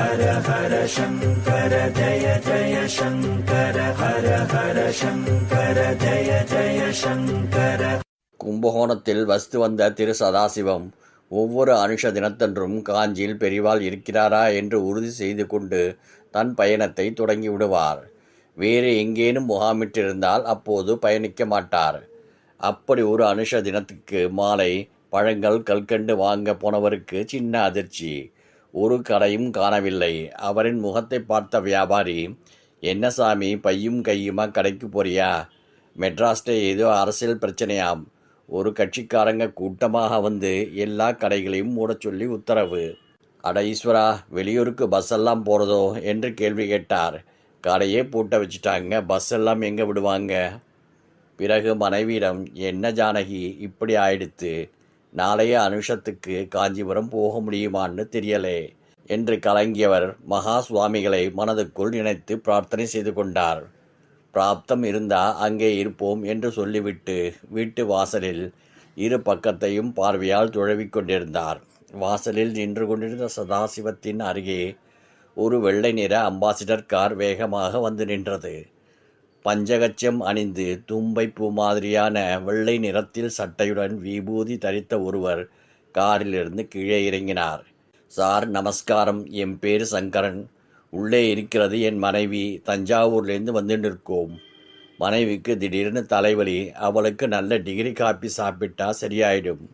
ஹர ஹர சங்கர ஜய ஜய சங்கர ஹர ஹர சங்கர ஜய ஜய சங்கர. கும்பகோணத்தில் வசித்து வந்த திரு சதாசிவம் ஒவ்வொரு அனுஷ தினத்தன்றும் காஞ்சியில் பெரிவாள் இருக்கிறாரா என்று உறுதி செய்து கொண்டு தன் பயணத்தை தொடங்கி விடுவார். வேறு எங்கேனும் முகாமிட்டிருந்தால் அப்போது பயணிக்க மாட்டார். அப்படி ஒரு அனுஷ தினத்துக்கு மாலை பழங்கள் கல்கண்டு வாங்க போனவருக்கு சின்ன அதிர்ச்சி. ஒரு கடையும் காணவில்லை. அவரின் முகத்தை பார்த்த வியாபாரி என்ன சாமி பையும் கையுமா கடைக்கு போறியா? மெட்ராஸ்டே ஏதோ அரசியல் பிரச்சனையாம். ஒரு கட்சிக்காரங்க கூட்டமாக வந்து எல்லா கடைகளையும் மூடச் சொல்லி உத்தரவு. அட ஈஸ்வரா வெளியூருக்கு பஸ் எல்லாம் போகிறதோ என்று கேள்வி கேட்டார். கடையே பூட்ட வச்சுட்டாங்க. பஸ் எல்லாம் எங்கே விடுவாங்க? பிறகு மனைவியிடம் என்ன ஜானகி இப்படி ஆயிடுத்து. நாளைய அனுஷத்துக்கு காஞ்சிபுரம் போக முடியுமான்னு தெரியலே என்று கலங்கியவர் மகா சுவாமிகளை மனதுக்குள் நினைத்து பிரார்த்தனை செய்து கொண்டார். பிராப்தம் இருந்தா அங்கே இருப்போம் என்று சொல்லிவிட்டு வீட்டு வாசலில் இரு பக்கத்தையும் பார்வையால் துழவிக் கொண்டிருந்தார். வாசலில் நின்று கொண்டிருந்த சதாசிவத்தின் அருகே ஒரு வெள்ளை நிற அம்பாசிடர் கார் வேகமாக வந்து நின்றது. பஞ்சகச்சம் அணிந்து தும்பை பூ மாதிரியான வெள்ளை நிறத்தில் சட்டையுடன் விபூதி தரித்த ஒருவர் காரிலிருந்து கீழே இறங்கினார். சார் நமஸ்காரம். என் பேர் சங்கரன். உள்ளே இருக்கிறது என் மனைவி. தஞ்சாவூர்லேருந்து வந்து நிற்கோம். மனைவிக்கு திடீர்னு தலைவலி. அவளுக்கு நல்ல டிகிரி காப்பி சாப்பிட்டா சரியாயிடும்.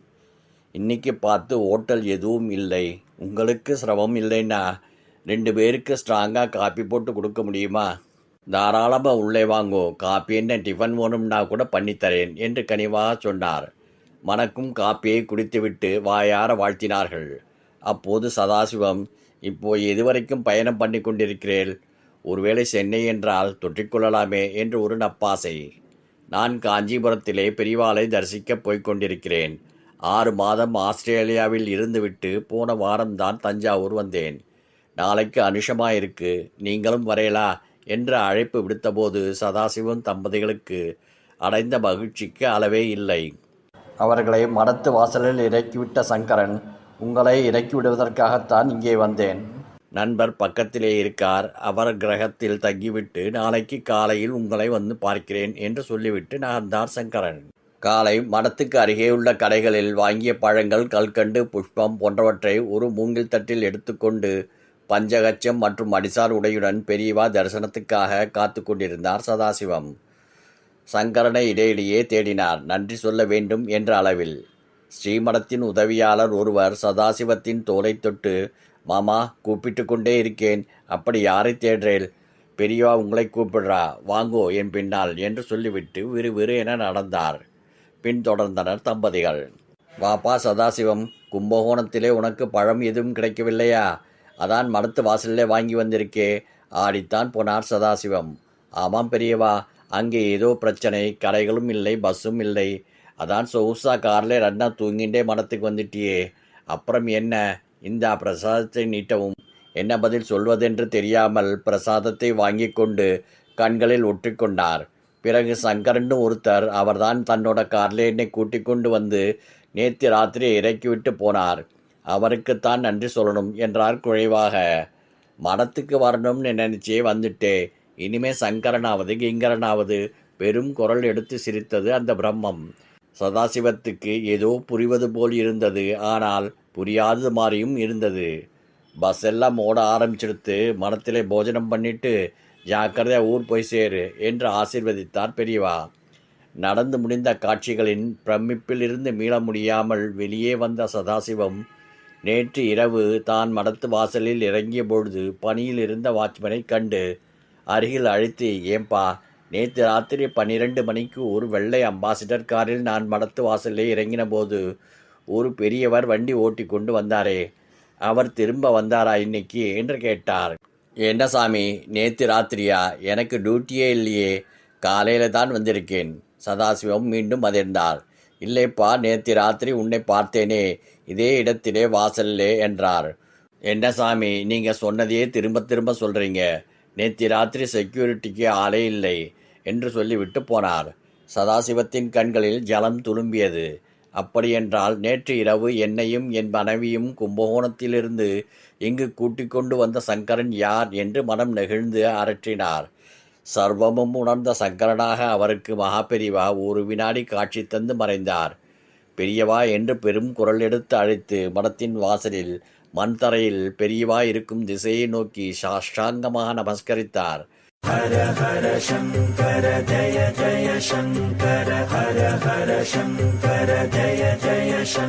இன்னைக்கு பார்த்து ஹோட்டல் எதுவும் இல்லை. உங்களுக்கு சிரமம் இல்லைன்னா ரெண்டு பேருக்கு ஸ்ட்ராங்காக காப்பி போட்டு கொடுக்க முடியுமா? தாராளமாக உள்ளே வாங்கோ. காப்பி என்ன டிஃபன் வேணும்னா கூட பண்ணித்தரேன் என்று கனிவாக சொன்னார். மணக்கும் காப்பியை குடித்துவிட்டு வாயார வாழ்த்தினார்கள். அப்போது சதாசிவம் இப்போ எதுவரைக்கும் பயணம் பண்ணி கொண்டிருக்கிறேன் ஒருவேளை சென்னை என்றால் தொற்றிக்கொள்ளலாமே என்று ஒரு நப்பாசை. நான் காஞ்சிபுரத்திலே பெரிவாளை தரிசிக்கப் போய்க் கொண்டிருக்கிறேன். ஆறு மாதம் ஆஸ்திரேலியாவில் இருந்துவிட்டு போன வாரம்தான் தஞ்சாவூர் வந்தேன். நாளைக்கு அனுஷமா இருக்கு. நீங்களும் வரையலா? என்ற அழைப்பு விடுத்தபோது சதாசிவம் தம்பதிகளுக்கு அடைந்த மகிழ்ச்சிக்கு அளவே இல்லை. அவர்களை மடத்து வாசலில் இறக்கிவிட்ட சங்கரன் உங்களை இறக்கி விடுவதற்காகத்தான் இங்கே வந்தேன். நண்பர் பக்கத்திலே இருக்கார். அவர் கிரகத்தில் தங்கிவிட்டு நாளைக்கு காலையில் உங்களை வந்து பார்க்கிறேன் என்று சொல்லிவிட்டு நகர்ந்தார் சங்கரன். காலை மடத்துக்கு அருகே உள்ள கடைகளில் வாங்கிய பழங்கள் கல்கண்டு புஷ்பம் போன்றவற்றை ஒரு மூங்கில் தட்டில் எடுத்துக்கொண்டு பஞ்சகச்சம் மற்றும் அடிசார் உடையுடன் பெரியவா தரிசனத்துக்காக காத்து கொண்டிருந்தார் சதாசிவம். சங்கரனை இடையிடையே தேடினார். நன்றி சொல்ல வேண்டும் என்ற அளவில். ஸ்ரீமடத்தின் உதவியாளர் ஒருவர் சதாசிவத்தின் தோலை தொட்டு மாமா கூப்பிட்டு கொண்டே இருக்கேன். அப்படி யாரை தேடுறேன் பெரியவா உங்களை கூப்பிடுறா. வாங்கோ என் பின்னால் என்று சொல்லிவிட்டு விறு விறு என நடந்தார். பின்தொடர்ந்தனர் தம்பதிகள். வாப்பா சதாசிவம் கும்பகோணத்திலே உனக்கு பழம் எதுவும் கிடைக்கவில்லையா? அதான் மடத்து வாசலிலே வாங்கி வந்திருக்கே. ஆடித்தான் போனார் சதாசிவம். ஆமாம் பெரியவா அங்கே ஏதோ பிரச்சனை கடைகளும் இல்லை பஸ்ஸும் இல்லை. அதான் சொகுசா காரில் ரன்னா தூங்கிண்டே மடத்துக்கு வந்துட்டியே. அப்புறம் என்ன? இந்த பிரசாதத்தை நீட்டவும். என்ன பதில் சொல்வதென்று தெரியாமல் பிரசாதத்தை வாங்கி கொண்டு கண்களில் ஒற்றிக்கொண்டார் பிறகு சங்கரன்னு ஒருத்தர் அவர்தான் தன்னோட காரில் என்னை கூட்டிக் கொண்டு வந்து நேற்று ராத்திரி இறக்கிவிட்டு போனார். அவருக்குத்தான் நன்றி சொல்லணும் என்றார் குழைவாக. மடத்துக்கு வரணும்னு நினைச்சே வந்துட்டே. இனிமே சங்கரனாவது கிங்கரனாவது பெரும் குரல் எடுத்து சிரித்தது அந்த பிரம்மம். சதாசிவத்துக்கு ஏதோ புரிவது போல் இருந்தது. ஆனால் புரியாதது மாதிரியும் இருந்தது. பஸ் எல்லாம் ஓட ஆரம்பிச்செடுத்து மனத்திலே போஜனம் பண்ணிட்டு ஜாக்கிரதையாக ஊர் போய் சேரு என்று ஆசீர்வதித்தார் பெரியவா. நடந்து முடிந்த காட்சிகளின் பிரமிப்பிலிருந்து மீள முடியாமல் வெளியே வந்த சதாசிவம் நேற்று இரவு தான் மடத்து வாசலில் இறங்கிய பொழுது பணியில் இருந்த வாட்ச்மேனை கண்டு அருகில் அழைத்து ஏம்பா நேற்று ராத்திரி பன்னிரண்டு மணிக்கு ஒரு வெள்ளை அம்பாசிடர் காரில் நான் மடத்து வாசலிலே இறங்கின போது ஒரு பெரியவர் வண்டி ஓட்டி கொண்டு வந்தாரே அவர் திரும்ப வந்தாரா இன்னைக்கு? என்று கேட்டார். என்ன சாமி நேற்று ராத்திரியா? எனக்கு டியூட்டியே இல்லையே. காலையில் தான் வந்திருக்கேன். சதாசிவம் மீண்டும் அதிர்ந்தார் இல்லைப்பா நேற்று ராத்திரி உன்னை பார்த்தேனே இதே இடத்திலே வாசல்லே என்றார். என்ன சாமி நீங்கள் சொன்னதையே திரும்ப திரும்ப சொல்கிறீங்க நேற்று ராத்திரி செக்யூரிட்டிக்கு ஆளே இல்லை என்று சொல்லிவிட்டு போனார். சதாசிவத்தின் கண்களில் ஜலம் துளும்பியது. அப்படியென்றால் நேற்று இரவு என்னையும் என் மனைவியும் கும்பகோணத்திலிருந்து இங்கு கூட்டிக் கொண்டு வந்த சங்கரன் யார் என்று மனம் நெகிழ்ந்து அரற்றினார். சர்வமும் உணர்ந்த சங்கரனாக அவருக்கு மகாபெரிவா ஒரு வினாடி காட்சி தந்து மறைந்தார். பெரியவா என்று பெரும் குரல் எடுத்து அழைத்து மடத்தின் வாசலில் மண் தரையில் பெரியவா இருக்கும் திசையை நோக்கி சாஷ்டாங்கமாக நமஸ்கரித்தார். ஹர ஹர சங்கர ஜய ஜய சங்கர ஹர ஹர சங்கர ஜய ஜய